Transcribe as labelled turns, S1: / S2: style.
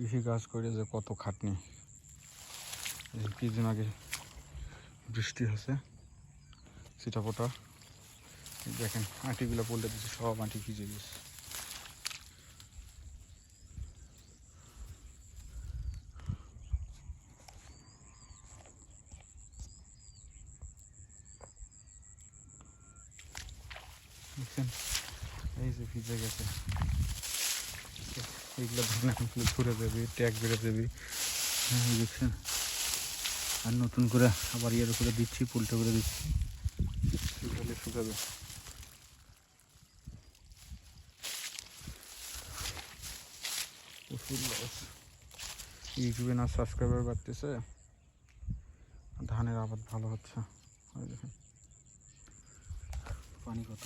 S1: কৃষি কাজ করে যে কত খাটনি। কিছুদিন আগে বৃষ্টি হয়েছে সেটা ফোটা দেখেন, আটিগুলো পড়লে দিচ্ছে সব আটি ভিজে গেছে। এই যে ভিজে গেছে। এইগুলো ধরেন এখন শুধু ছুড়ে দেবে, ট্যাগ বেড়ে দেবে। হ্যাঁ দেখছেন। আর নতুন করে আবার ইয়ের করে দিচ্ছি, পুলটা করে দিচ্ছি। শুকালে শুকাবে। ইউটিউবে না সাবস্ক্রাইবার বাড়তেছে, ধানের আবাদ ভালো হচ্ছে। পানি কত?